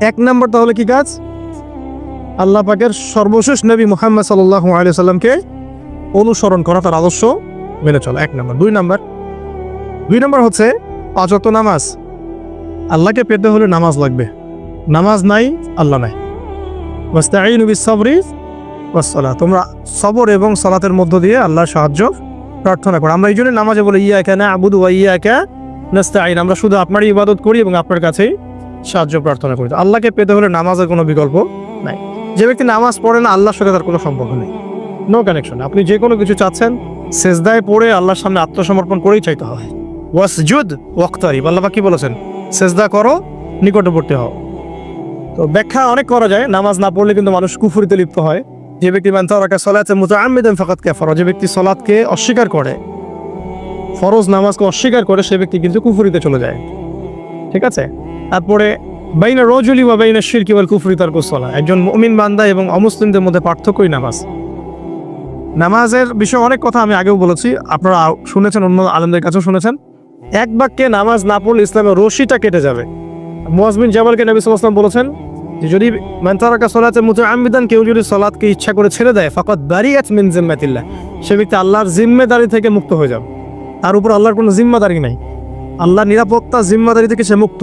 এক নম্বর তাহলে কি কাজ? আল্লাহ পাকের সর্বশেষ নবী মুহাম্মদ সাল্লাহ আলী সাল্লামকে অনুসরণ করা, তার আদর্শ মেনে চলা। এক নম্বর। দুই নম্বর। দুই নম্বর হচ্ছে পাঁচত নামাজ। আল্লাহকে পেতে হলে নামাজ লাগবে। নামাজ নাই, আল্লাহ নাই। ওয়াস্তাঈনু বিস-সাবরি ওয়াস-সালাহ তোমরা সবর এবং সালাতের মধ্য দিয়ে আল্লাহর সাহায্য প্রার্থনা করো। আমরা এই জন্য নামাজে বলি, ইয়াকা না'বুদু ওয়া ইয়াকা নাস্তাঈন। আমরা শুধু আপনারই ইবাদত করি এবং আপনার কাছেই সাহায্য প্রার্থনা করি। আল্লাহকে পেতে হলে নামাজের কোনো বিকল্প নাই। যে ব্যক্তি নামাজ পড়ে না, আল্লাহর সাথে তার কোনো সম্পর্ক নেই। নো কানেকশন আপনি যে কোনো কিছু চাচ্ছেন, সেজদায় পড়ে আল্লাহর সামনে আত্মসমর্পণ করেই চাইতে হয়। ওয়াসজুদ ওয়াক্তারিব। আল্লাহ কি বলেছেন? সেজদা করো, নিকটবর্তী হও। তো ব্যাখ্যা অনেক করা যায়। নামাজ না পড়লে কিন্তু মানুষ কুফুরিতে লিপ্ত হয়। যে ব্যক্তি মান তারাকা সলাতে মুতাআম্মিদান ফাকাত কাফারা। যে ব্যক্তি সলাতকে অস্বীকার করে, ফরজ নামাজকে অস্বীকার করে, সে ব্যক্তি কিন্তু কুফুরিতে চলে যায়। ঠিক আছে? তারপরে বাইনা রজুলি বা বাইনা শিরকি ওয়াল কুফরি তার কুসলা একজন মুমিন বান্দা এবং অমুসলিমদের মধ্যে পার্থক্যই নামাজ। নামাজের বিষয়ে অনেক কথা আমি আগেও বলেছি, আপনারা শুনেছেন, অন্য আলমদের কাছেও শুনেছেন। এক বাক্যে নামাজ না পড়লে ইসলামের রশিটা কেটে যাবে। মুয়াজমিন জামালকে নবী সাল্লাল্লাহু বলেছেন যে, যদি মানতারাকা সলাতে মুতাআম্মিদান, কেউ যদি সলাতকে ইচ্ছা করে ছেড়ে দেয় ফাকাত বারিয়াত মিন জিম্মাতিল্লাহ। সে ব্যক্তি আল্লাহর জিম্মেদারি থেকে মুক্ত হয়ে যাবে। তার উপর আল্লাহর কোনো জিম্মাদারি নাই। আল্লাহর নিরাপত্তা জিম্মাদারি থেকে সে মুক্ত।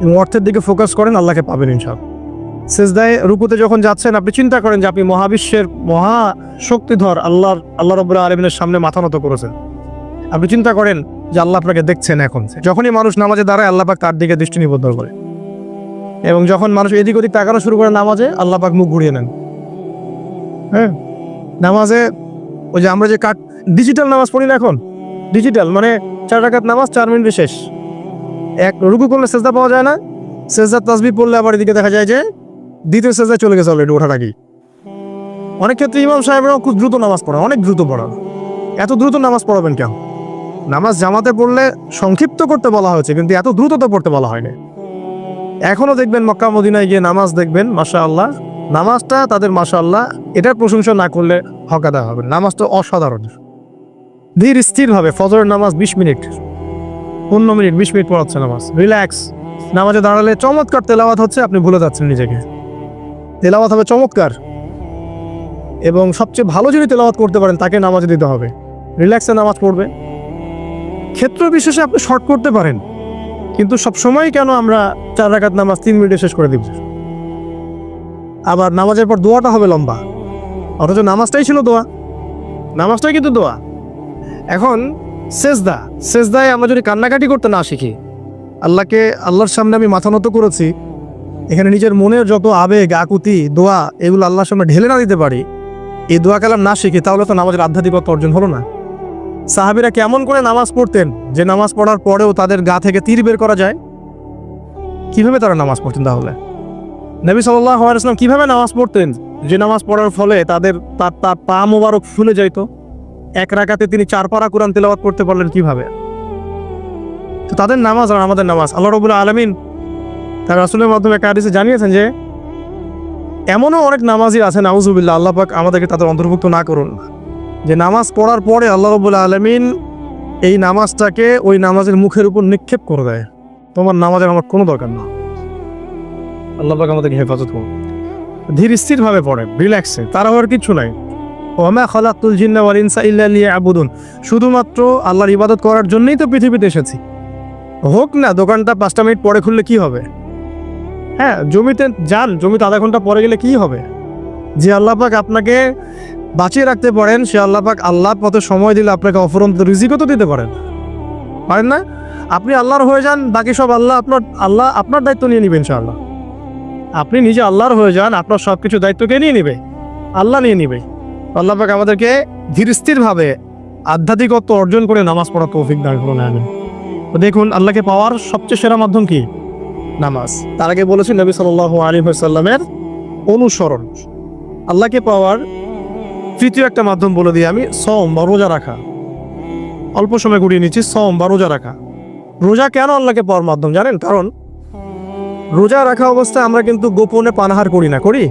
এবং অর্থের দিকে ফোকাস করেন, আল্লাহকে পাবেন ইনশাল সেজদায় রুকুতে যখন যাচ্ছেন, আপনি চিন্তা করেন যে আপনি মহাবিশ্বের মহা শক্তিধর, আল্লাহর, আল্লাহ রব্বুল আলমিনের সামনে মাথা নত করেছেন। আপনি চিন্তা করেন যে আল্লাহ আপনাকে দেখছেন এখন। যখনই মানুষ নামাজে দাঁড়ায়, আল্লাহ পাক তার দিকে দৃষ্টি নিবদ্ধ করে। এবং যখন মানুষ এদিক ওদিক তাকানো শুরু করে নামাজে, আল্লাহ পাক মুখ ঘুরিয়ে নেন। হ্যাঁ? নামাজে, ওই যে আমরা যে কাট ডিজিটাল নামাজ পড়ি না এখন? ডিজিটাল মানে চার রাকাত নামাজ, চার মিনিটে শেষ। এক রুকু করলে সেজদা পাওয়া যায় না। সেজদার তাসবি পড়লে আবার এদিকে দেখা যায় যে দ্বিতীয় সেজদায় চলে গেছে অলরেডি ওঠার আগেই অনেক ক্ষেত্রে ইমাম সাহেবরাও খুব দ্রুত নামাজ পড়ান, অনেক দ্রুত পড়ান। এত দ্রুত নামাজ পড়াবেন কেন? নামাজ জামাতে পড়লে সংক্ষিপ্ত করতে বলা হয়েছে, কিন্তু এত দ্রুত তো পড়তে বলা হয়নি। এখনও দেখবেন মক্কা মদিনায় গিয়ে নামাজ দেখবেন মাশা আল্লাহ নামাজটা তাদের মাশা আল্লাহ এটার প্রশংসা না করলে হকাদা হবে নামাজটা অসাধারণ। ধীর স্থিরভাবে ফজরের নামাজ বিশ মিনিট পনেরো মিনিট, বিশ মিনিট পড়াচ্ছে নামাজ। রিল্যাক্স নামাজে দাঁড়ালে চমৎকার তেলাওয়াত হচ্ছে, আপনি ভুলে যাচ্ছেন নিজেকে। তেলাওয়াত হবে চমৎকার। এবং সবচেয়ে ভালো যদি তেলাওয়াত করতে পারেন, তাকে নামাজ দিতে হবে। রিল্যাক্সে নামাজ পড়বে। ক্ষেত্র বিশেষে আপনি শর্ট করতে পারেন। কিন্তু সব সময় কেন আমরা চার রাকাত নামাজ তিন মিনিটে শেষ করে দিব? আবার নামাজের পর দোয়াটা হবে লম্বা। অথচ নামাজটাই ছিল দোয়া। নামাজটাই কিন্তু দোয়া। এখন সেজদা, সেজদায় আমরা যদি কান্নাকাটি করতে না শিখি, আল্লাহকে, আল্লাহর সামনে আমি মাথা নত করেছি, এখানে নিজের মনের যত আবেগ, আকুতি, দোয়া, এগুলো আল্লাহর সামনে ঢেলে না দিতে পারি, এই দোয়া কালাম না শিখি, তাহলে তো নামাজের আধ্যাত্মিকতা অর্জন হলো না। সাহাবিরা কেমন করে নামাজ পড়তেন, যে নামাজ পড়ার পরেও তাদের গা থেকে তীর বের করা যায়? কীভাবে তারা নামাজ পড়তেন তাহলে? নবী সাল্লাহ ইসলাম কীভাবে নামাজ পড়তেন, যে নামাজ পড়ার ফলে তাদের তার তার পা মোবারক ফুলে যাইতো? এক রাকাতে তিনি চার পারা কোরআন তেলাওয়াত করতে পারলেন কীভাবে? তো তাদের নামাজ আর আমাদের নামাজ। আল্লাহ রবুল্লা আলমিন তার রাসুলের মাধ্যমে হাদিসে জানিয়েছেন যে, এমনও অনেক নামাজি আছে, নাউজুবিল্লাহ, আল্লাহ পাক আমাদেরকে তাদের অন্তর্ভুক্ত না করুন। যে নামাজ পড়ার পরে আল্লাহ রবুল্লা আলমিন এই নামাজটাকে ওই নামাজের মুখের উপর নিক্ষেপ করে দেয়। তোমার নামাজের আমার কোনো দরকার না। আল্লাহ পাক আমাদেরকে হেফাজত করুন। ধীর স্থিরভাবে পড়ে রিল্যাক্সে তারা হওয়ার কিচ্ছু নাই। ওমা খালাকুল জিন্না ওয়াল ইনসা ইল্লা লিয়াবুদুন। শুধুমাত্র আল্লাহর ইবাদত করার জন্যই তো পৃথিবীতে এসেছি। হোক না, দোকানটা পাঁচটা মিনিট পরে খুললে কি হবে? হ্যাঁ জমিতে যান, জমিতে আধা ঘণ্টা পরে গেলে কি হবে? যে আল্লাহ পাক আপনাকে বাঁচিয়ে রাখতে পারেন, সে আল্লাহ পাক আল্লাহর পথে সময় দিলে আপনাকে অফরন্ত রিজিকও তো দিতে পারেন। পারেন না? আপনি আল্লাহর হয়ে যান, বাকি সব আল্লাহ আপনার আল্লাহ আপনার দায়িত্ব নিয়ে নেবেন ইনশাআল্লাহ। আপনি নিজে আল্লাহর হয়ে যান, আপনার সব কিছু দায়িত্ব কে নিয়ে নেবে। আল্লাহ নিয়ে নেবে। আল্লাহ পাক আমাদেরকে ধীর স্থিরভাবে আধ্যাত্মিকত্ব অর্জন করে নামাজ পড়া তৌফিক দান করুন তো দেখুন, আল্লাহকে পাওয়ার সবচেয়ে সেরা মাধ্যম কি? নামাজ। তার আগে বলেছেন নবী সাল আলী সাল্লামের অনুসরণ। আল্লাহকে পাওয়ার তৃতীয় একটা মাধ্যম বলে দিই আমি সম বা রোজা রাখা। অল্প সময় গুড়িয়ে নিচ্ছি সম বা রোজা রাখা। রোজা কেন আল্লাহকে পাওয়ার মাধ্যম জানেন? কারণ রোজা রাখা অবস্থায় আমরা কিন্তু গোপনে পানাহার করি না, করি?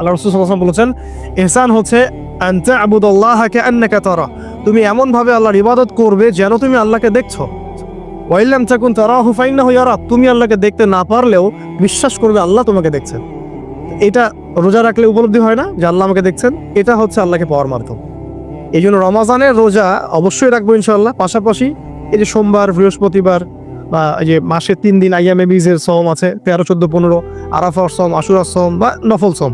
আল্লাহ রসুল ওয়াসাল্লাম বলেছেন, ইহসান হচ্ছে তারা। তুমি এমন ভাবে আল্লাহর ইবাদত করবে যেন তুমি আল্লাহকে দেখছ। ওয়াইলাম তাকুন তারাহু ফাইন্নাহু ইয়ারা। তুমি আল্লাহকে দেখতে না পারলেও বিশ্বাস করবে আল্লাহ তোমাকে দেখছেন। এটা রোজা রাখলে উপলব্ধি হয় না যে আল্লাহ আমাকে দেখছেন? এটা হচ্ছে আল্লাহকে পাওয়ার মাধ্যম। এই জন্য রমাজানের রোজা অবশ্যই রাখব ইনশাল্লাহ পাশাপাশি এই যে সোমবার, বৃহস্পতিবার যে মাসে তিন দিন আইয়ামে বীজের সম আছে, তেরো, চোদ্দ, পনেরো, আরাফার সম, আশুরার সম বা নফল সম।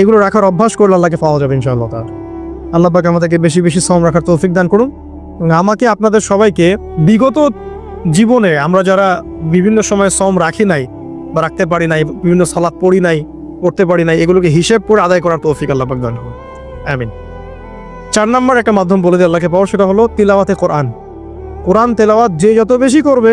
এগুলো রাখার অভ্যাস করলে আল্লাহকে পাওয়া যাবে ইনশাআল্লাহ তার আল্লাহ পাকে আমাদেরকে বেশি বেশি সম রাখার তৌফিক দান করুন আমাকে, আপনাদের সবাইকে বিগত জীবনে আমরা যারা বিভিন্ন সময় সম রাখি নাই বা রাখতে পারি নাই, বিভিন্ন সালাদ পড়ি নাই, পড়তে পারি নাই, এগুলোকে হিসেব করে আদায় করার তৌফিক আল্লাহ পাক দান করুন। আমিন। চার নম্বর একটা মাধ্যম বলে দিয়ে আল্লাহকে পাওয়া সেটা হলো তিলাওয়াতে কোরআন। কোরআন তেলাওয়াত যে যত বেশি করবে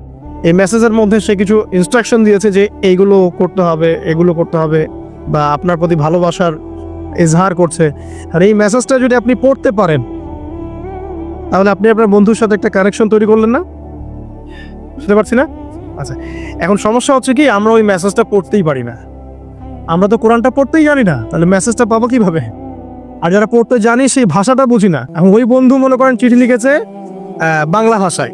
এই মেসেজের মধ্যে সে কিছু ইনস্ট্রাকশন দিয়েছে যে এইগুলো করতে হবে, এগুলো করতে হবে বা আপনার প্রতি ভালোবাসার এজহার করছে। আর এই মেসেজটা যদি আপনি পড়তে পারেন, তাহলে আপনি আপনার বন্ধুর সাথে একটা কানেকশন তৈরি করলেন না? বুঝতে পারছি না? আচ্ছা এখন সমস্যা হচ্ছে কি, আমরা ওই মেসেজটা পড়তেই পারি না। আমরা তো কোরআনটা পড়তেই জানি না, তাহলে মেসেজটা পাবো কীভাবে? আর যারা পড়তে জানি, সেই ভাষাটা বুঝি না। এখন ওই বন্ধু মনে করেন চিঠি লিখেছে বাংলা ভাষায়।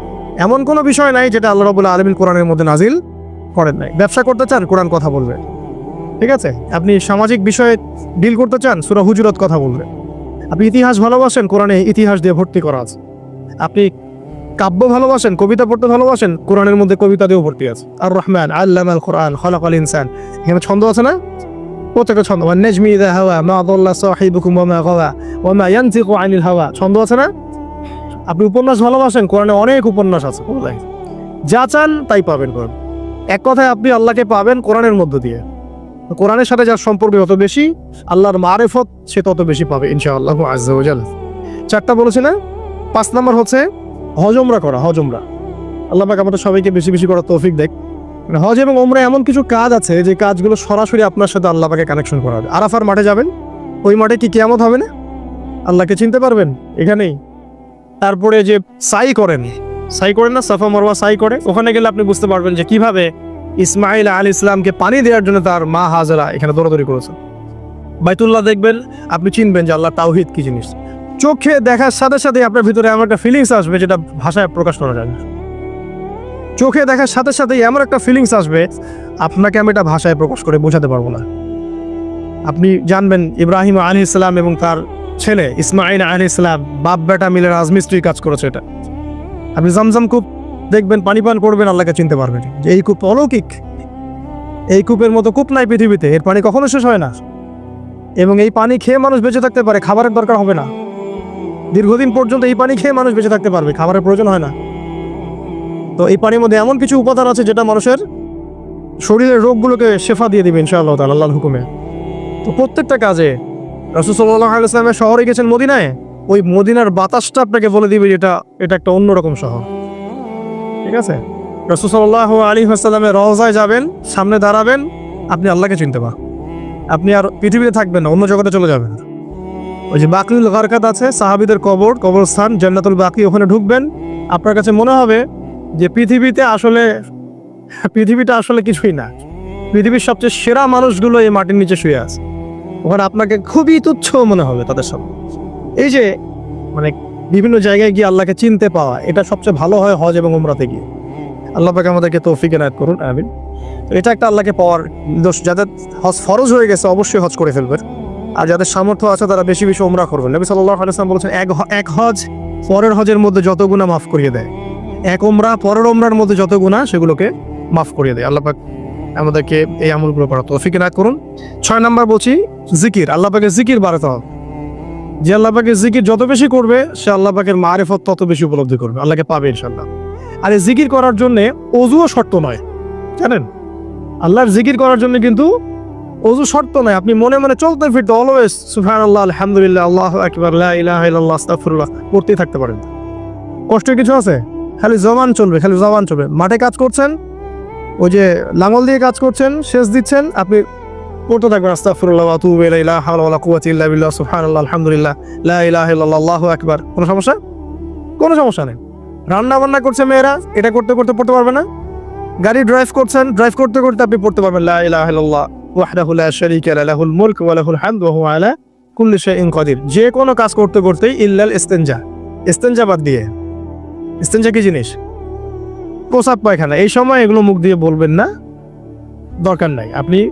এমন কোনো বিষয় নাই যেটা আল্লাহ রবুল্লা আলমিন কোরআনের মধ্যে নাজিল করেন নাই। ব্যবসা করতে চান, কোরআন কথা বলবে। ঠিক আছে? আপনি সামাজিক বিষয়ে ডিল করতে চান, সুরা হুজুরত কথা বলবে। আপনি ইতিহাস ভালোবাসেন, কোরআনে ইতিহাস দিয়ে ভর্তি করা আছে। আপনি কাব্য ভালোবাসেন, কবিতা পড়তে ভালোবাসেন, কোরআনের মধ্যে কবিতা দিয়েও ভর্তি আছে। আর রহমান আল্লাহ আল কোরআন খলাক আল ইনসান। এখানে ছন্দ আছে না? প্রত্যেকটা ছন্দ। ওয়া নেজমি ইদা হাওয়া, মা আদাল্লা সাহিবুকুম ওয়া মা গাওয়া, ওয়া মা ইয়ানতিকু আনিল হাওয়া। ছন্দ আছে না? আপনি উপন্যাস ভালোবাসেন, কোরআনে অনেক উপন্যাস আছে। যা চান তাই পাবেন কোরআন। এক কথায় আপনি আল্লাহকে পাবেন কোরআনের মধ্য দিয়ে। কোরআনের সাথে যার সম্পর্ক যত বেশি, আল্লাহর মারেফত সে তত বেশি পাবে, ইনশাআল্লাহ আজ্জাল চারটা বলেছে না? পাঁচ নম্বর হচ্ছে, হজমরা করা, হজমরা। আল্লাহ পাক আমাদের সবাইকে বেশি বেশি করা তৌফিক দেখ। মানে হজ এবং ওমরা এমন কিছু কাজ আছে যে কাজগুলো সরাসরি আপনার সাথে আল্লাহ পাকে কানেকশন করা হবে। আরাফার মাঠে যাবেন, ওই মাঠে কি কেয়ামত হবে না? আল্লাহকে চিনতে পারবেন? এখানেই। তারপরে যে সাই করেন সাই করেন না, সাফা মরওয়া সাই করে, ওখানে গেলে আপনি বুঝতে পারবেন যে কীভাবে ইসমাইল আল ইসলামকে পানি দেওয়ার জন্য তার মা হাজারা এখানে দৌড়াদৌড়ি করেছে বাইতুল্লাহ দেখবেন, আপনি চিনবেন যে আল্লাহ তাওহিদ কি জিনিস। চোখে দেখার সাথে সাথে আপনার ভিতরে এমন একটা ফিলিংস আসবে যেটা ভাষায় প্রকাশ করা যায় না। চোখে দেখার সাথে সাথে এমন একটা ফিলিংস আসবে, আপনাকে আমি এটা ভাষায় প্রকাশ করে বোঝাতে পারব না। আপনি জানবেন ইব্রাহিম আলী ইসলাম এবং তার ছেলে ইসমাইল আলী ইসলাম বাপ বেটা মিলে রাজমিস্ত্রি কাজ করেছে এটা। আপনি জামজাম কূপ দেখবেন, পানি পান করবেন, আল্লাহকে চিনতে পারবেন। যে এই কূপ অলৌকিক। এই কূপের মতো কূপ নাই পৃথিবীতে, এর পানি কখনো শেষ হয় না। এবং এই পানি খেয়ে মানুষ বেঁচে থাকতে পারে, খাবারের দরকার হবে না। দীর্ঘদিন পর্যন্ত এই পানি খেয়ে মানুষ বেঁচে থাকতে পারবে, খাবারের প্রয়োজন হয় না। তো এই পানির মধ্যে এমন কিছু উপাদান আছে যেটা মানুষের শরীরের রোগগুলোকে শেফা দিয়ে দিবে, ইনশাআল্লাহ তাআলা, আল্লাহর হুকুমে। তো প্রত্যেকটা কাজে ইসলামের শহরে গেছেন মদিনায়, ওই মদিনার বাতাসটা আপনাকে বলে দিবে যে এটা একটা অন্যরকম শহর। ঠিক আছে? রসুল্লাহ আলী হাসাল্লামের রহজায় যাবেন, সামনে দাঁড়াবেন, আপনি আল্লাহকে চিনতে পার আপনি আর পৃথিবীতে থাকবেন না, অন্য জগতে চলে যাবেন ওই যে বাকরুল গারকাত আছে, সাহাবিদের কবর, কবরস্থান, জান্নাতুল বাকি, ওখানে ঢুকবেন। আপনার কাছে মনে হবে যে পৃথিবীতে আসলে, পৃথিবীটা আসলে কিছুই না। পৃথিবীর সবচেয়ে সেরা মানুষগুলো এই মাটির নিচে শুয়ে আছে। ওখানে আপনাকে খুবই তুচ্ছ মনে হবে তাদের সামনে এই যে মানে বিভিন্ন জায়গায় গিয়ে আল্লাহকে চিনতে পাওয়া, এটা সবচেয়ে ভালো হয় হজ এবং উমরাতে গিয়ে। আল্লাহ পাকে আমাদেরকে তৌফিক এনায়ত করুন, আমিন। এটা একটা আল্লাহকে পাওয়ার দোষ যাদের হজ ফরজ হয়ে গেছে, অবশ্যই হজ করে ফেলবেন। আর যাদের সামর্থ্য আছে, তারা বেশি বেশি উমরা করবেন। নবী সাল্লাহ আলাইসলাম বলেছেন, এক এক হজ পরের হজের মধ্যে যত গুণা মাফ করিয়ে দেয়। এক উমরা পরের উমরার মধ্যে যত গুণা সেগুলোকে মাফ করিয়ে দেয়। আল্লাহ পাক আমাদেরকে এই আমলগুলো করা তৌফিক এনায়ত করুন। ছয় নাম্বার বলছি জিকির, আল্লাহ পাকে জিকির বাড়াতে হবে। যে আল্লাহ পাকে জিকির যত বেশি করবে, সে আল্লাহ মারেফত তত বেশি উপলব্ধি করবে। আল্লাহকে পাবে ইনশাল্লাহ আর এই জিকির করার জন্য অজুও শর্ত নয়। জানেন? আল্লাহর জিকির করার জন্য কিন্তু অজু শর্ত নয়। আপনি মনে মনে চলতে ফিরতে অলওয়েজ সুফান আল্লাহ আলহামদুলিল্লাহ, আল্লাহ আকবার, লা ইলাহা করতেই থাকতে পারেন। কষ্ট কিছু আছে? খালি জবান চলবে, খালি জবান চলবে। মাঠে কাজ করছেন, ওই যে লাঙল দিয়ে কাজ করছেন শেষ দিচ্ছেন, আপনি পড়তে থাকবেন আতুবু ইলাইহি, লা আকবার। কোনো সমস্যা? কোনো সমস্যা নেই। রান্না বান্না করছে মেয়েরা, এটা করতে করতে পড়তে পারবে না। গাড়ি ড্রাইভ করছেন ড্রাইভ করতে করতে আপনি পড়তে পারবেন, লা আলা যে কোনো কাজ করতে করতেই ইল্লাল ইস্তেনজা ইস্তেনজা বাদ দিয়ে। ইস্তেনজা কি জিনিস? প্রসাব পায়খানা। এই সময় এগুলো মুখ দিয়ে বলবেন না, দরকার নাই। আপনি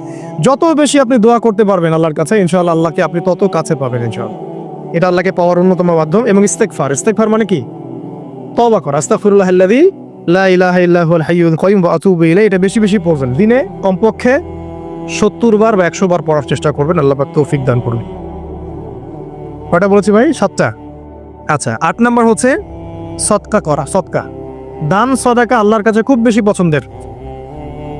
যত বেশি আপনি দোয়া করতে পারবেন আল্লাহর কাছে, ইনশাআল্লাহ আল্লাহকে আপনি তত কাছে পাবেন, ইনশাআল্লাহ। এটা আল্লাহকে পাওয়ার অন্যতম মাধ্যম এবং ইস্তেকফার ইস্তেকফার মানে কি? তওবা করা। আতুবু ইলাইহি। এটা বেশি বেশি পড়বেন। দিনে কমপক্ষে সত্তর বার বা একশো বার পড়ার চেষ্টা করবেন। আল্লাহ পাক তৌফিক দান করবেন কয়টা বলেছি ভাই? সাতটা। আচ্ছা আট নাম্বার হচ্ছে সৎকা করা, সৎকা। দান, সদাকা আল্লাহর কাছে খুব বেশি পছন্দের।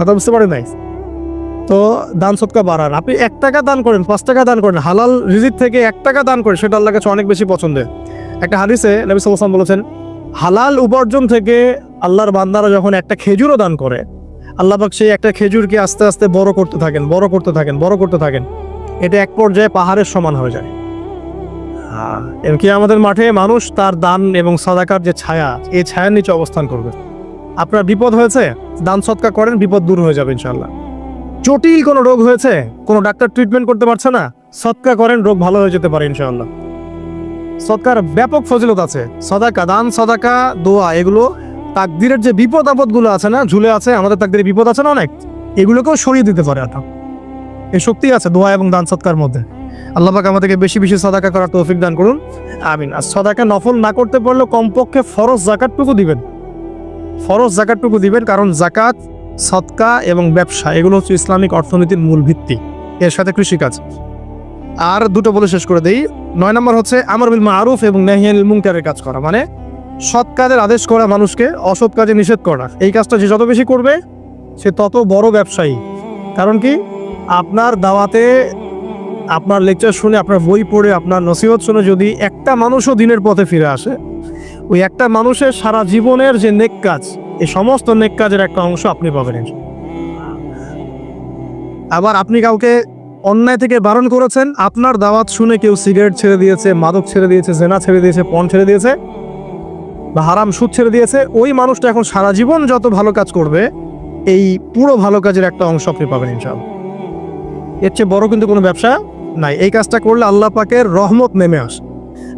কথা বুঝতে পারে নাই? তো দান সৎকা বাড়ান। আপনি এক টাকা দান করেন, পাঁচ টাকা দান করেন, হালাল রিজিক থেকে এক টাকা দান করেন, সেটা আল্লাহ কাছে অনেক বেশি পছন্দের। একটা হাদিসে নবী সাল্লাম বলেছেন, হালাল উপার্জন থেকে আল্লাহর বান্দারা যখন একটা খেজুরও দান করে, আল্লাহ পাক সেই একটা খেজুরকে আস্তে আস্তে বড় করতে থাকেন, বড় করতে থাকেন, বড় করতে থাকেন। এটা এক পর্যায়ে পাহাড়ের সমান হয়ে যায়। এমনকি আমাদের মাঠে মানুষ তার দান এবং সাদাকার যে ছায়া, এই ছায়ার নিচে অবস্থান করবে। আপনার বিপদ হয়েছে, দান সৎকা করেন, বিপদ দূর হয়ে যাবে ইনশাল্লাহ জটিল কোনো রোগ হয়েছে, কোনো ডাক্তার ট্রিটমেন্ট করতে পারছে না সৎকা করেন, রোগ ভালো হয়ে যেতে পারে ইনশাল্লাহ সৎকার ব্যাপক ফজিলত আছে, সদাকা, দান, সদাকা, দোয়া, এগুলো তাকদিরের যে বিপদ আপদগুলো আছে না, ঝুলে আছে, আমাদের তাকদিরে বিপদ আছে না অনেক, এগুলোকেও সরিয়ে দিতে পারে আল্লাহ। এই শক্তি আছে দোয়া এবং দান সৎকার মধ্যে। আল্লাহ পাক আমাদেরকে বেশি বেশি সদাকা করার তৌফিক দান করুন। আমিন। আর সদাকা নফল না করতে পারলেও কমপক্ষে ফরজ জাকাতটুকু দিবেন। ফরজ জাকাতটুকু দিবেন, কারণ জাকাত সৎকা এবং ব্যবসা, এগুলো হচ্ছে ইসলামিক অর্থনীতির মূল ভিত্তি। এর সাথে কৃষিকাজ। আর দুটো বলে শেষ করে দেই। নয় নম্বর হচ্ছে আমর বিল মারুফ এবং নাহিয়ানিল মুনকারের কাজ করা। মানে সৎ কাজের আদেশ করা মানুষকে অসৎ কাজে নিষেধ করা। এই কাজটা যে যত বেশি করবে, সে তত বড় ব্যবসায়ী। কারণ কি? আপনার দাওয়াতে, আপনার লেকচার শুনে, আপনার বই পড়ে, আপনার নসিহত শুনে যদি একটা মানুষও দিনের পথে ফিরে আসে ওই একটা মানুষের সারা জীবনের যে নেক কাজ এই সমস্ত নেক কাজের একটা অংশ আপনি পাবেন আবার আপনি কাউকে অন্যায় থেকে বারণ করেছেন, আপনার দাওয়াত শুনে কেউ সিগারেট ছেড়ে দিয়েছে, মাদক ছেড়ে দিয়েছে, জেনা ছেড়ে দিয়েছে, পণ ছেড়ে দিয়েছে, বা হারাম সুদ ছেড়ে দিয়েছে, ওই মানুষটা এখন সারা জীবন যত ভালো কাজ করবে, এই পুরো ভালো কাজের একটা অংশ আপনি পাবেন ইনশাআল্লাহ এর চেয়ে বড় কিন্তু কোনো ব্যবসা নাই। এই কাজটা করলে আল্লাহ পাকের রহমত নেমে আসে।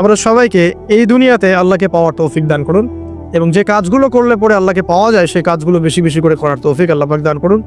আমরা সবাইকে এই দুনিয়াতে আল্লাহকে পাওয়ার তৌফিক দান করুন এবং যে কাজগুলো করলে পরে আল্লাহকে পাওয়া যায়, সেই কাজগুলো বেশি বেশি করে করার তৌফিক আল্লাহ পাক দান করুন।